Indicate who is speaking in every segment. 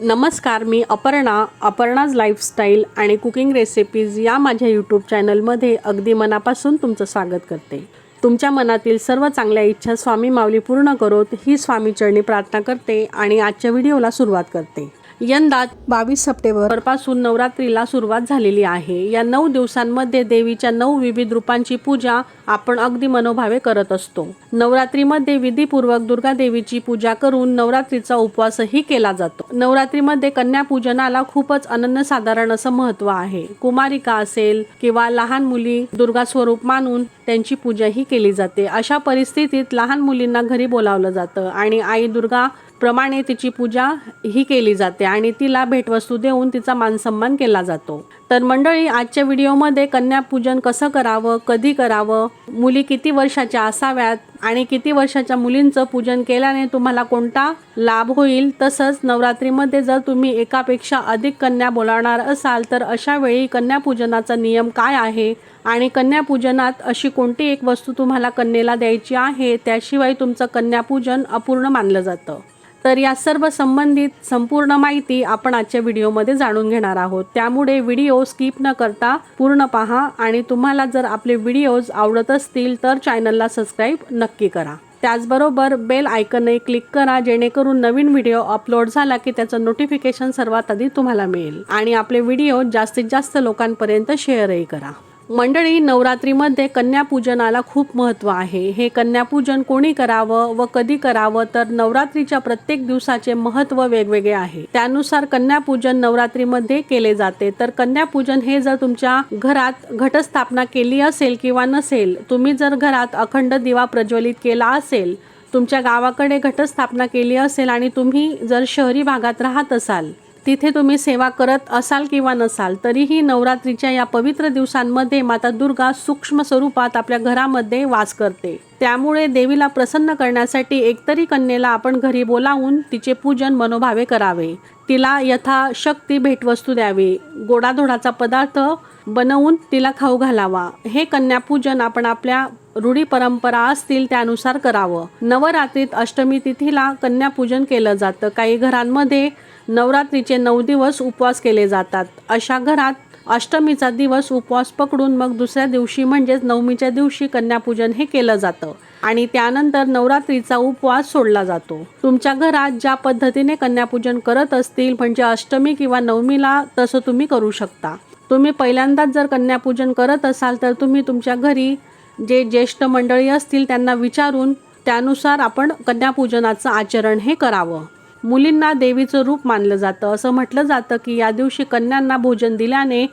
Speaker 1: नमस्कार मी अपर्णा अपर्णाज लाईफस्टाईल आणि कुकिंग रेसिपीज या माझ्या यूट्यूब चॅनलमध्ये अगदी मनापासून तुमचं स्वागत करते. तुमच्या मनातील सर्व चांगल्या इच्छा स्वामी माऊली पूर्ण करोत ही स्वामी चरणी प्रार्थना करते आणि आजच्या व्हिडिओला सुरुवात करते. यंदा बावीस सप्टेंबरपासून नवरात्रीला सुरुवात झालेली आहे. या नऊ दिवसांमध्ये देवीच्या नऊ विविध रूपांची पूजा आपण अगदी मनोभावे करत असतो. नवरात्रीमध्ये विधीपूर्वक दुर्गा देवीची पूजा करून नवरात्रीचा उपवासही केला जातो. नवरात्रीमध्ये कन्यापूजनाला खूपच अनन्यसाधारण असं महत्त्व आहे. कुमारिका असेल किंवा लहान मुली दुर्गा स्वरूप मानून त्यांची पूजाही केली जाते. अशा परिस्थितीत लहान मुलींना घरी बोलावलं जातं आणि आई दुर्गा प्रमाणे तिची पूजा ही केली जाते आणि तिला भेटवस्तू देऊन तिचा मानसन्मान केला जातो. तर मंडळी आजच्या व्हिडिओमध्ये कन्यापूजन कसं करावं कधी करावं मुली किती वर्षाच्या असाव्यात आणि किती वर्षाच्या मुलींचं पूजन केल्याने तुम्हाला कोणता लाभ होईल? तसंच नवरात्रीमध्ये जर तुम्ही एकापेक्षा अधिक कन्या बोलावणार असाल तर अशा वेळी कन्यापूजनाचा नियम काय आहे? आणि कन्यापूजनात अशी कोणती एक वस्तू तुम्हाला कन्येला द्यायची आहे? त्याशिवाय तुमचं कन्यापूजन अपूर्ण मानलं जातं. तर या सर्व संबंधित संपूर्ण माहिती आपण आजच्या व्हिडिओमध्ये जाणून घेणार आहोत. त्यामुळे व्हिडिओ स्किप न करता पूर्ण पहा आणि तुम्हाला जर आपले व्हिडिओज आवडत असतील तर चॅनलला सबस्क्राईब नक्की करा. त्याचबरोबर बेल आयकनही क्लिक करा जेणेकरून नवीन व्हिडिओ अपलोड झाला की त्याचं नोटिफिकेशन सर्वात आधी तुम्हाला मिळेल. आणि आपले व्हिडिओ जास्तीत जास्त लोकांपर्यंत शेअरही करा. मंडळी नवरात्रीमध्ये कन्यापूजनाला खूप महत्त्व आहे. हे कन्यापूजन कोणी करावं व कधी करावं तर नवरात्रीच्या प्रत्येक दिवसाचे महत्त्व वेगवेगळे आहे. त्यानुसार कन्यापूजन नवरात्रीमध्ये केले जाते. तर कन्यापूजन हे जर तुमच्या घरात घटस्थापना केली असेल किंवा नसेल तुम्ही जर घरात अखंड दिवा प्रज्वलित केला असेल तुमच्या गावाकडे घटस्थापना केली असेल आणि तुम्ही जर शहरी भागात राहत असाल तिथे तुम्ही सेवा करत असाल किंवा नसाल तरीही नवरात्रीच्या या पवित्र दिवसांमध्ये माता दुर्गा सूक्ष्म स्वरूपात आपल्या घरामध्ये वास करते. त्यामुळे देवीला प्रसन्न करण्यासाठी एकतरी कन्येला आपण घरी बोलावून तिचे पूजन मनोभावे करावे. तिला यथाशक्ती भेटवस्तू द्यावी. गोडाधोडाचा पदार्थ बनवून तिला खाऊ घालावा. हे कन्यापूजन आपण आपल्या रूढी परंपरा असतील त्यानुसार करावं. नवरात्रीत अष्टमी तिथीला कन्यापूजन केलं जातं. काही घरांमध्ये नवरात्रीचे नऊ दिवस उपवास केले जातात. अशा घरात अष्टमीचा दिवस उपवास पकडून मग दुसऱ्या दिवशी म्हणजेच नवमीच्या दिवशी कन्यापूजन हे केलं जातं. आणि त्यानंतर नवरात्रीचा उपवास सोडला जातो. तुमच्या घरात ज्या पद्धतीने कन्यापूजन करत असतील म्हणजे अष्टमी किंवा नवमीला तसं तुम्ही करू शकता. तुम्ही पहिल्यांदाच जर कन्यापूजन करत असाल तर तुम्ही तुमच्या घरी जे ज्येष्ठ मंडळी असतील त्यांना विचारून त्यानुसार आपण कन्यापूजनाचं आचरण हे करावं. मुलींना देवीचं रूप मानलं जातं. असं म्हटलं जातं की या दिवशी कन्यांना भोजन दिल्याने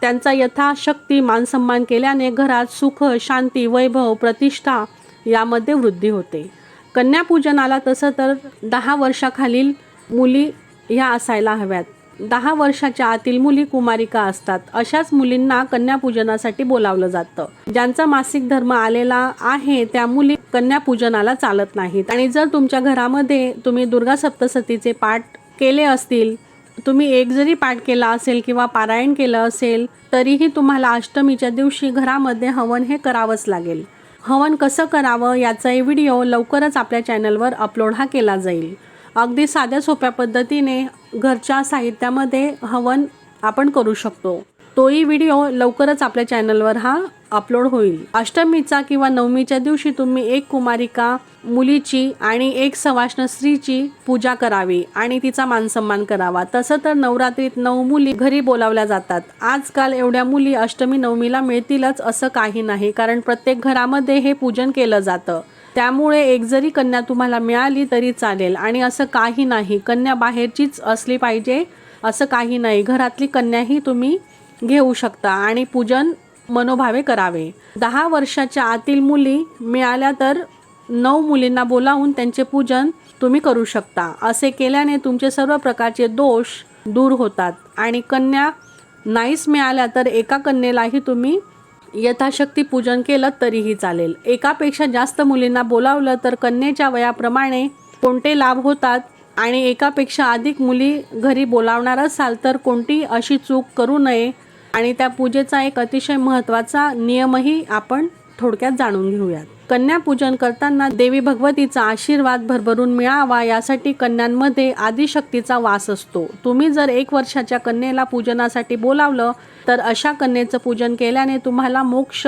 Speaker 1: त्यांचा यथाशक्ती मानसन्मान केल्याने घरात सुख शांती वैभव प्रतिष्ठा यामध्ये वृद्धी होते. कन्यापूजनाला तसं तर दहा वर्षाखालील मुली ह्या असायला हव्यात. दहा वर्षाच्या आतील मुली कुमारिका असतात. अशाच मुलींना कन्यापूजनासाठी बोलावलं जातं. ज्यांचा मासिक धर्म आलेला आहे त्या मुली कन्यापूजनाला चालत नाहीत. आणि जर तुमच्या घरामध्ये तुम्ही दुर्गा सप्तसतीचे पाठ केले असतील तुम्ही एक जरी पाठ केला असेल किंवा पारायण केलं असेल तरीही तुम्हाला अष्टमीच्या दिवशी घरामध्ये हवन हे करावंच लागेल. हवन कसं करावं याचाही व्हिडिओ लवकरच आपल्या चॅनलवर अपलोड हा केला जाईल. अगदी साध्या सोप्या पद्धतीने घरच्या साहित्यामध्ये हवन आपण करू शकतो. तोही व्हिडिओ लवकरच आपल्या चॅनलवर हा अपलोड होईल. अष्टमीचा किंवा नवमीच्या दिवशी तुम्ही एक कुमारिका मुलीची आणि एक सवाष्ण स्त्रीची पूजा करावी आणि तिचा मानसन्मान करावा. तसं तर नवरात्रीत नऊ मुली घरी बोलावल्या जातात. आजकाल एवढ्या मुली अष्टमी नवमीला मिळतीलच असं काही नाही कारण प्रत्येक घरामध्ये हे पूजन केलं जातं. त्यामुळे एक जरी कन्या तुम्हाला मिळाली तरी चालेल आणि असं काही नाही. कन्या बाहेरचीच असली पाहिजे असं काही नाही. घरातली कन्याही तुम्ही घेऊ शकता आणि पूजन मनोभावे करावे. दहा वर्षाच्या आतील मुली मिळाल्या तर नऊ मुलींना बोलावून त्यांचे पूजन तुम्ही करू शकता. असे केल्याने तुमचे सर्व प्रकारचे दोष दूर होतात. आणि कन्या नाहीच मिळाल्या तर एका कन्येलाही तुम्ही यथाशक्ती पूजन केलं तरीही चालेल. एकापेक्षा जास्त मुलींना बोलावलं तर कन्येच्या वयाप्रमाणे कोणते लाभ होतात? आणि एकापेक्षा अधिक मुली घरी बोलावणार असाल तर कोणती अशी चूक करू नये आणि त्या पूजेचा एक अतिशय महत्त्वाचा नियमही आपण थोडक्यात जाणून घेऊयात. कन्यापूजन करताना देवी भगवतीचा आशीर्वाद भरभरून मिळावा यासाठी कन्यांमध्ये आदिशक्तीचा वास असतो. तुम्ही जर एक वर्षाच्या कन्येला पूजनासाठी बोलावलं तर अशा कन्येचं पूजन केल्याने तुम्हाला मोक्ष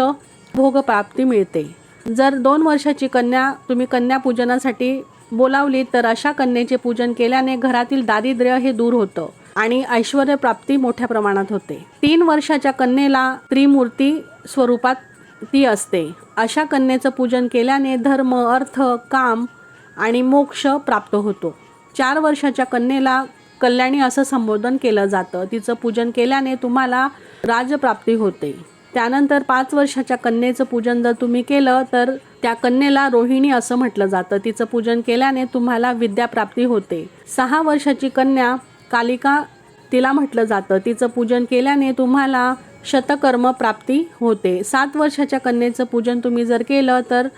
Speaker 1: भोगप्राप्ती मिळते. जर दोन वर्षाची कन्या तुम्ही कन्या पूजनासाठी बोलावली तर अशा कन्येचे पूजन केल्याने घरातील दारिद्र्य हे दूर होतं. आणि ऐश्वर प्राप्ती मोठ्या प्रमाणात होते. तीन वर्षाच्या कन्येला त्रिमूर्ती स्वरूपात ती असते. अशा कन्येचं पूजन केल्याने धर्म अर्थ काम आणि मोक्ष प्राप्त होतो. चार वर्षाच्या कन्येला कल्याणी असं संबोधन केलं जातं. तिचं पूजन केल्याने तुम्हाला राजप्राप्ती होते. त्यानंतर पाच वर्षाच्या कन्येचं पूजन जर तुम्ही केलं तर त्या कन्येला रोहिणी असं म्हटलं जातं. तिचं पूजन केल्याने तुम्हाला विद्याप्राप्ती होते. सहा वर्षाची कन्या कालिका तिला म्हटलं जातं. तिचं पूजन केल्याने तुम्हाला शतकर्म प्राप्ती होते. सात वर्षाच्या कन्येचं पूजन तुम्ही जर केलं तर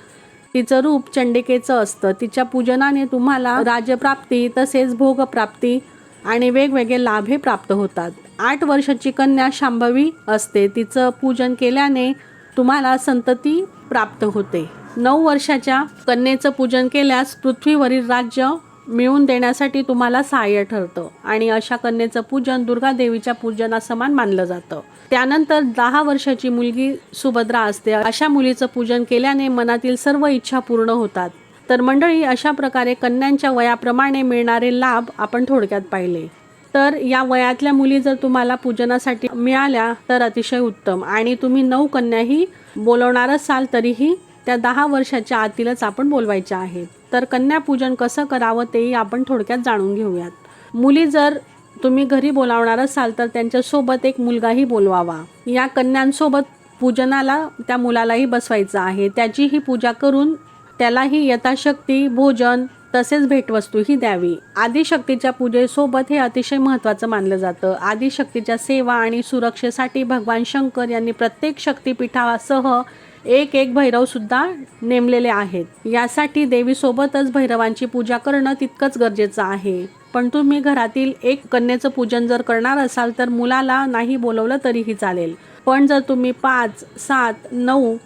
Speaker 1: तिचं रूप चंडिकेचं असतं. तिच्या पूजनाने तुम्हाला राजप्राप्ती तसेच भोगप्राप्ती आणि वेगवेगळे लाभे प्राप्त होतात. आठ वर्षाची कन्या शांभवी असते. तिचं पूजन केल्याने तुम्हाला संतती प्राप्त होते. नऊ वर्षाच्या कन्येचं पूजन केल्यास पृथ्वीवरील राज्य मिळवून देण्यासाठी तुम्हाला सहाय्य ठरतं. आणि अशा कन्येचं पूजन दुर्गा देवीच्या पूजनासमान मानलं जातं. त्यानंतर दहा वर्षाची मुलगी सुभद्रा असते. अशा मुलीचं पूजन केल्याने मनातील सर्व इच्छा पूर्ण होतात. तर मंडळी अशा प्रकारे कन्यांच्या वयाप्रमाणे मिळणारे लाभ आपण थोडक्यात पाहिले. तर या वयातल्या मुली जर तुम्हाला पूजनासाठी मिळाल्या तर अतिशय उत्तम. आणि तुम्ही नऊ कन्याही बोलवणार असाल तरीही त्या दहा वर्षाच्या आतीलच आपण बोलवायच्या आहेत. तर कन्यापूजन कसं करावं तेही आपण थोडक्यात जाणून घेऊयात. मुली जर तुम्ही घरी बोलावणार असाल तर त्यांच्यासोबत एक मुलगाही बोलवावा. या कन्यांसोबत पूजनाला त्या मुलालाही बसवायचं आहे. त्याचीही पूजा करून त्यालाही यथाशक्ती भोजन तसेच भेटवस्तूही द्यावी. आदिशक्तीच्या पूजेसोबत हे अतिशय महत्त्वाचं मानलं जातं. आदिशक्तीच्या सेवा आणि सुरक्षेसाठी भगवान शंकर यांनी प्रत्येक शक्तीपीठासह एक एक भैरवसुद्धा नेमलेले आहेत. यासाठी देवीसोबतच भैरवांची पूजा करणं तितकंच गरजेचं आहे. पण तुम्ही घरातील एक कन्येचं पूजन जर करणार असाल तर मुलाला नाही बोलवलं तरीही चालेल. पण जर तुम्ही पाच सात नऊ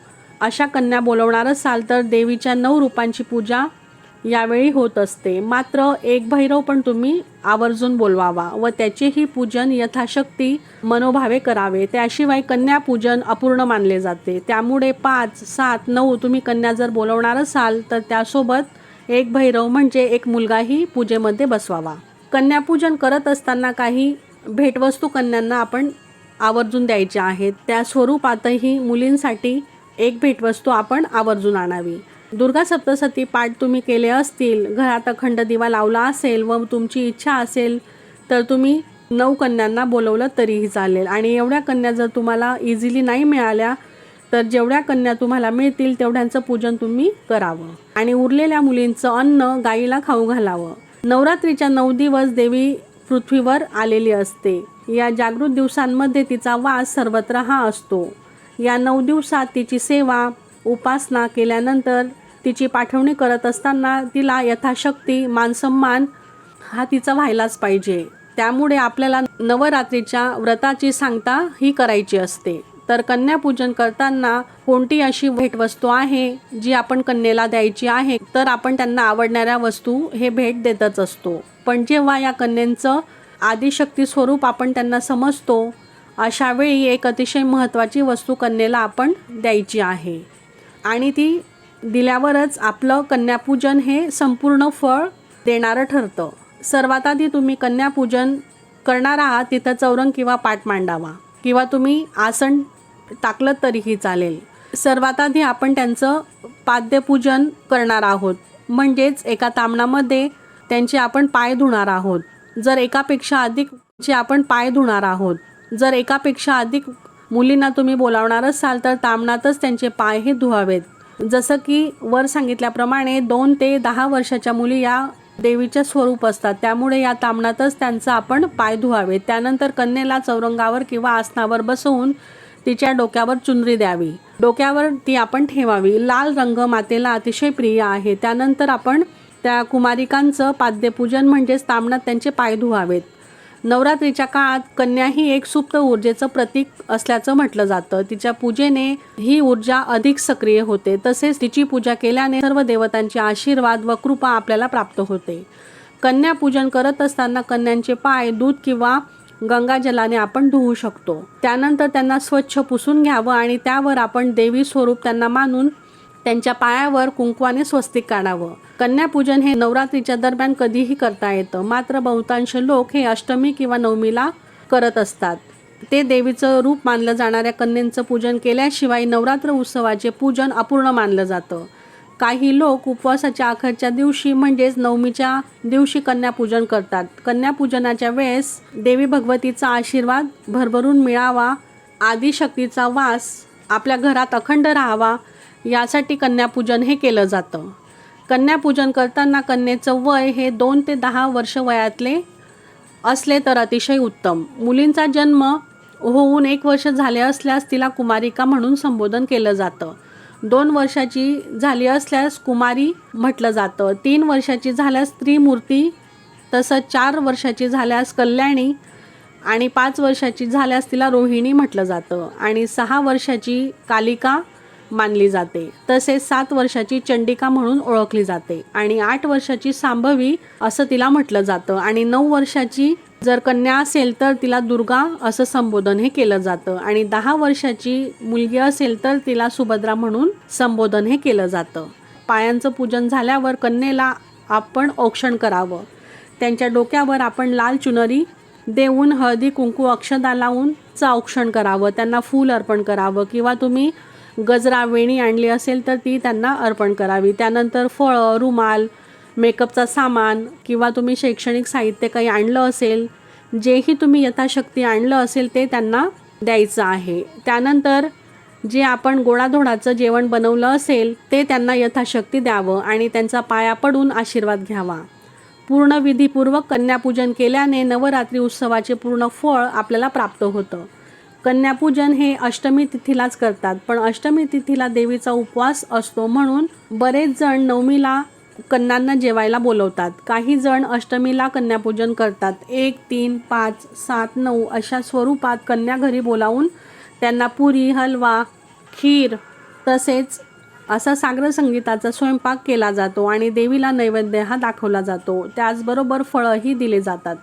Speaker 1: अशा कन्या बोलवणार असाल तर देवीच्या नऊ रूपांची पूजा यावेळी होत असते. मात्र एक भैरव पण तुम्ही आवर्जून बोलवावा व त्याचेही पूजन यथाशक्ती मनोभावे करावे. त्याशिवाय कन्या पूजन अपूर्ण मानले जाते. त्यामुळे पाच सात नऊ तुम्ही कन्या जर बोलवणार असाल तर त्यासोबत एक भैरव म्हणजे एक मुलगाही पूजेमध्ये बसवावा. कन्यापूजन करत असताना काही भेटवस्तू कन्यांना आपण आवर्जून द्यायच्या आहेत. त्या स्वरूपातही मुलींसाठी एक भेटवस्तू आपण आवर्जून आणावी. दुर्गा सप्तसती पाठ तुम्ही केले असतील घरात अखंड दिवा लावला असेल व तुमची इच्छा असेल तर तुम्ही नऊ कन्यांना बोलवलं तरीही चालेल. आणि एवढ्या कन्या जर तुम्हाला इझिली नाही मिळाल्या तर जेवढ्या कन्या तुम्हाला मिळतील तेवढ्यांचं पूजन तुम्ही करावं. आणि उरलेल्या मुलींचं अन्न गाईला खाऊ घालावं. नवरात्रीच्या नऊ दिवस देवी पृथ्वीवर आलेली असते. या जागृत दिवसांमध्ये तिचा वास सर्वत्र हा असतो. या नऊ दिवसात तिची सेवा उपासना केल्यानंतर तिची पाठवणी करत असताना तिला यथाशक्ती मानसन्मान हा तिचा व्हायलाच पाहिजे. त्यामुळे आपल्याला नवरात्रीच्या व्रताची सांगता ही करायची असते. तर कन्यापूजन करताना कोणती अशी भेटवस्तू आहे जी आपण कन्येला द्यायची आहे? तर आपण त्यांना आवडणाऱ्या वस्तू हे भेट देतच असतो. पण जेव्हा या कन्यांचं आदिशक्ती स्वरूप आपण त्यांना समजतो अशावेळी एक अतिशय महत्त्वाची वस्तू कन्येला आपण द्यायची आहे. आणि ती दिल्यावरच आपलं कन्यापूजन हे संपूर्ण फळ देणारं ठरतं. सर्वात आधी तुम्ही कन्यापूजन करणार आहात तिथं चौरंग किंवा पाठ मांडावा. किंवा तुम्ही आसन टाकलं तरीही चालेल. सर्वात आधी आपण त्यांचं पाद्यपूजन करणार आहोत. म्हणजेच एका तामणामध्ये त्यांचे आपण पाय धुणार आहोत. जर एकापेक्षा अधिक जे आपण पाय धुणार आहोत. जर एकापेक्षा अधिक मुलींना तुम्ही बोलावणार असाल तर तामणातच त्यांचे पाय हे धुवावेत. जसं की वर सांगितल्याप्रमाणे दोन ते दहा वर्षाच्या मुली या देवीचे स्वरूप असतात. त्यामुळे या तामणातच त्यांचं आपण पाय धुवावे. त्यानंतर कन्येला चौरंगावर किंवा आसनावर बसवून तिच्या डोक्यावर चुनरी द्यावी. डोक्यावर ती आपण ठेवावी. लाल रंग मातेला अतिशय प्रिय आहे. त्यानंतर आपण त्या कुमारिकांचं पाद्यपूजन म्हणजेच तामणात त्यांचे पाय धुवावेत. नवरात्रीच्या काळात कन्या ही एक सुप्त ऊर्जेचं प्रतीक असल्याचं म्हटलं जातं. तिच्या पूजेने ही ऊर्जा अधिक सक्रिय होते. तसेच तिची पूजा केल्याने सर्व देवतांचे आशीर्वाद व कृपा आपल्याला प्राप्त होते. कन्या पूजन करत असताना कन्यांचे पाय दूध किंवा गंगाजलाने आपण धुवू शकतो. त्यानंतर त्यांना स्वच्छ पुसून घ्यावं आणि त्यावर आपण देवी स्वरूप त्यांना मानून त्यांच्या पायावर कुंकवाने स्वस्तिक काढावं. कन्यापूजन हे नवरात्रीच्या दरम्यान कधीही करता येतं. मात्र बहुतांश लोक हे अष्टमी किंवा नवमीला करत असतात. ते देवीचं रूप मानलं जाणाऱ्या कन्यांचं पूजन केल्याशिवाय नवरात्र उत्सवाचे पूजन अपूर्ण मानलं जातं. काही लोक उपवासाच्या अखेरच्या दिवशी म्हणजेच नवमीच्या दिवशी कन्यापूजन करतात. कन्यापूजनाच्या वेळेस देवी भगवतीचा आशीर्वाद भरभरून मिळावा आदिशक्तीचा वास आपल्या घरात अखंड राहावा यासाठी कन्यापूजन हे केलं जातं. कन्यापूजन करताना कन्येचं वय हे दोन ते दहा वर्ष वयातले असले तर अतिशय उत्तम. मुलींचा जन्म होऊन एक वर्ष झाले असल्यास तिला कुमारिका म्हणून संबोधन केलं जातं. दोन वर्षाची झाली असल्यास कुमारी म्हटलं जातं. तीन वर्षाची झाल्यास स्त्रीमूर्ती तसंच चार वर्षाची झाल्यास कल्याणी आणि पाच वर्षाची झाल्यास तिला रोहिणी म्हटलं जातं. आणि सहा वर्षाची कालिका मानली जाते. तसेच सात वर्षाची चंडिका म्हणून ओळखली जाते आणि आठ वर्षाची सांभवी असं तिला म्हटलं जातं आणि नऊ वर्षाची जर कन्या असेल तर तिला दुर्गा असं संबोधन हे केलं जातं आणि दहा वर्षाची मुलगी असेल तर तिला सुभद्रा म्हणून संबोधन हे केलं जातं. पायांचं पूजन झाल्यावर कन्येला आपण औक्षण करावं. त्यांच्या डोक्यावर आपण लाल चुनरी देऊन हळदी कुंकू अक्षदा लावून चं औक्षण करावं. त्यांना फूल अर्पण करावं किंवा तुम्ही गजरा वेणी आणली असेल तर ती त्यांना अर्पण करावी. त्यानंतर फळं रुमाल मेकअपचा सामान किंवा तुम्ही शैक्षणिक साहित्य काही आणलं असेल जेही तुम्ही यथाशक्ती आणलं असेल ते त्यांना द्यायचं आहे. त्यानंतर जे आपण गोडाधोडाचं जेवण बनवलं असेल ते त्यांना यथाशक्ती द्यावं आणि त्यांचा पाया पडून आशीर्वाद घ्यावा. पूर्ण विधीपूर्वक कन्यापूजन केल्याने नवरात्री उत्सवाचे पूर्ण फळ आपल्याला प्राप्त होतं. कन्यापूजन हे अष्टमी तिथीलाच करतात पण अष्टमी तिथीला देवीचा उपवास असतो म्हणून बरेच जण नवमीला कन्यांना जेवायला बोलवतात. काही जण अष्टमीला कन्यापूजन करतात. एक तीन पाच सात नऊ अशा स्वरूपात कन्या घरी बोलावून त्यांना पुरी हलवा खीर तसेच असा सागर संगीताचा स्वयंपाक केला जातो आणि देवीला नैवेद्य हा दाखवला जातो. त्याचबरोबर फळंही दिले जातात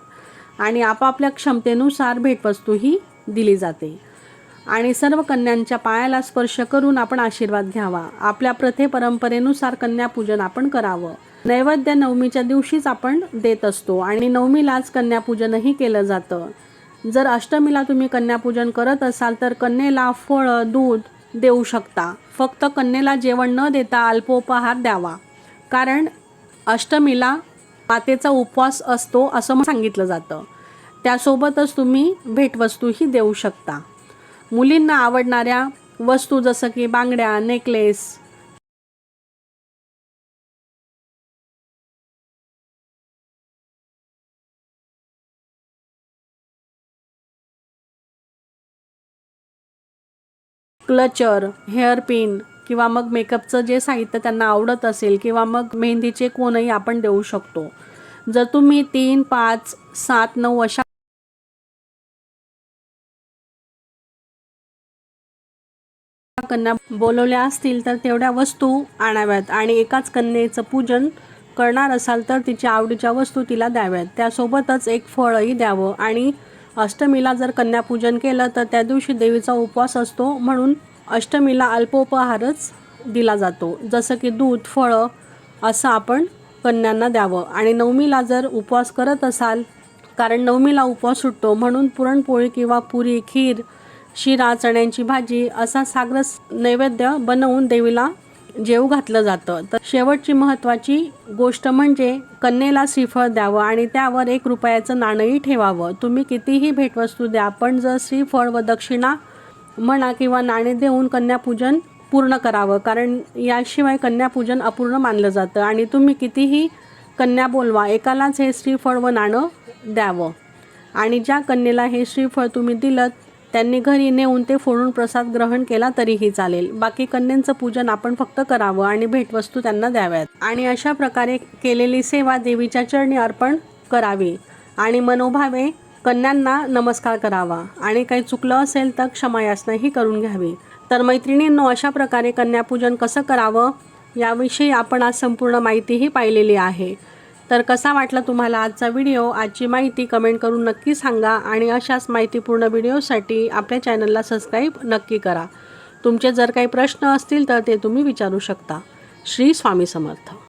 Speaker 1: आणि आपापल्या क्षमतेनुसार भेटवस्तूही दिली जाते. आणि सर्व कन्यांच्या पायाला स्पर्श करून आपण आशीर्वाद घ्यावा. आपल्या प्रथे परंपरेनुसार कन्यापूजन आपण करावं. नैवेद्य नवमीच्या दिवशीच आपण देत असतो आणि नवमीलाच कन्यापूजनही केलं जातं. जर अष्टमीला तुम्ही कन्यापूजन करत असाल तर कन्येला फळं दूध देऊ शकता. फक्त कन्येला जेवण न देता अल्पोपहार द्यावा. कारण अष्टमीला मातेचा उपवास असतो असं सांगितलं जातं. त्यासोबतच तुम्ही भेटवस्तूही देऊ शकता. मुलींना आवडणाऱ्या वस्तू जसं की बांगड्या नेकलेस क्लचर हेअरपिन किंवा मग मेकअपचं जे साहित्य त्यांना आवडत असेल किंवा मग मेहंदीचे कोणही आपण देऊ शकतो. जर तुम्ही तीन पाच सात नऊ अशा कन्या बोलवल्या असतील तर तेवढ्या वस्तू आणाव्यात आणि एकाच कन्येचं पूजन करणार असाल तर तिच्या आवडीच्या वस्तू तिला द्याव्यात. त्यासोबतच एक फळही द्यावं आणि अष्टमीला जर कन्यापूजन केलं तर त्या दिवशी देवीचा उपवास असतो म्हणून अष्टमीला अल्पोपहारच दिला जातो. जसं की दूध फळं असं आपण कन्यांना द्यावं. आणि नवमीला जर उपवास करत असाल कारण नवमीला उपवास सुटतो म्हणून पुरणपोळी किंवा पुरी खीर शिरा चण्यांची भाजी असा सागरस नैवेद्य बनवून देवीला जेव घातलं जातं. तर शेवटची महत्त्वाची गोष्ट म्हणजे कन्येला श्रीफळ द्यावं आणि त्यावर एक रुपयाचं नाणंही ठेवावं. तुम्ही कितीही भेटवस्तू द्या पण जर श्रीफळ व दक्षिणा म्हणा किंवा नाणे देऊन कन्यापूजन पूर्ण करावं कारण याशिवाय कन्यापूजन अपूर्ण मानलं जातं आणि तुम्ही कितीही कन्या बोलवा एकालाच हे श्रीफळ व नाणं द्यावं. आणि ज्या कन्येला हे श्रीफळ तुम्ही दिलं त्यांनी घरी नेऊन ते फोडून प्रसाद ग्रहण केला तरीही चालेल. बाकी कन्यांचं पूजन आपण फक्त करावं आणि भेटवस्तू त्यांना द्याव्यात. आणि अशा प्रकारे केलेली सेवा देवीच्या चरणी अर्पण करावी. आणि मनोभावे कन्यांना नमस्कार करावा. आणि काही चुकलं असेल तर क्षमायाचनाही करून घ्यावी. तर मैत्रिणींनो अशा प्रकारे कन्यापूजन कसं करावं याविषयी आपण आज संपूर्ण माहितीही पाहिलेली आहे. तर कसा वाटला तुम्हाला आजचा व्हिडिओ? आजची माहिती कमेंट करून नक्की सांगा आणि अशाच माहितीपूर्ण व्हिडिओसाठी आपल्या चॅनलला सबस्क्राईब नक्की करा. तुमचे जर काही प्रश्न असतील तर ते तुम्ही विचारू शकता. श्री स्वामी समर्थ.